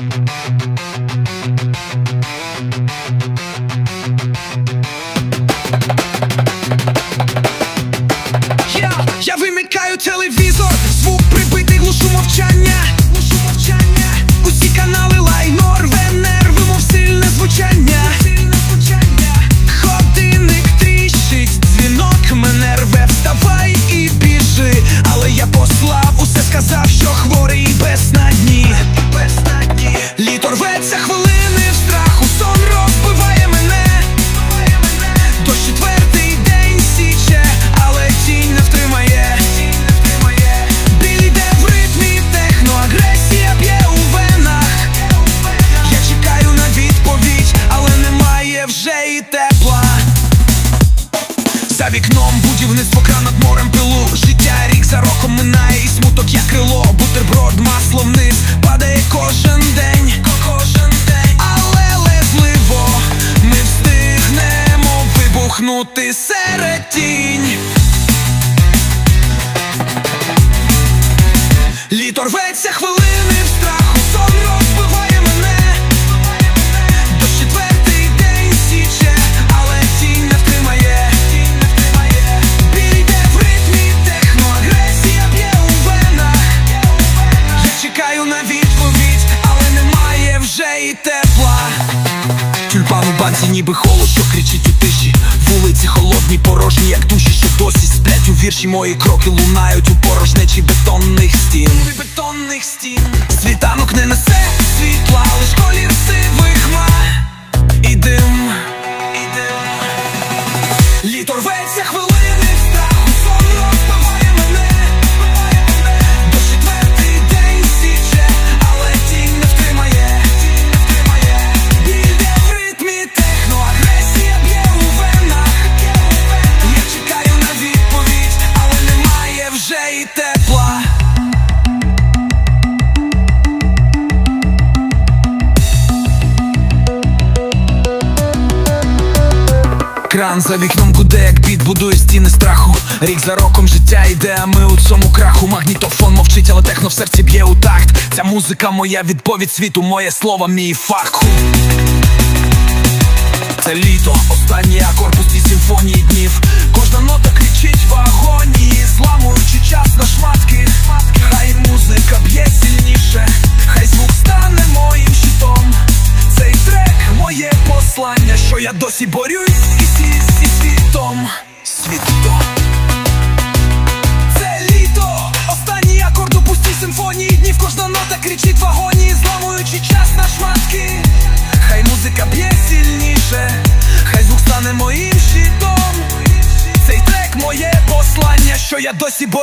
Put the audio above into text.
Я, я вимикаю телевізор, звук вибухнути серед тінь Літо рветься хвилини в страху, сон розбиває мене до четвертий день січе, але тінь не втримає. Біль йде в ритмі техно, агресія б'є у венах. Я чекаю на відповідь, але немає вже і тепла. Тюльпан у банці, ніби холод, що кричить у тиші. Вірші. Мої кроки лунають у порожнечі бетонних стін. Бетонних стін. Кран за вікном гуде, як біт будує стіни страху. Рік за роком життя йде, а ми у цьому краху. Магнітофон мовчить, але техно в серці б'є у такт. Ця музика моя відповідь світу, моє слово, мій факт. Це літо, останній акорд пусті симфонії днів. Послання, що я досі борюсь із зі світом. Світом. Це літо, останній акорд у пустій симфонії днів. Кожна нота кричить в агонії, зламуючи час на шматки. Хай музика б'є сильніше, хай звук стане моїм щитом. Цей трек моє послання, що я досі борюсь.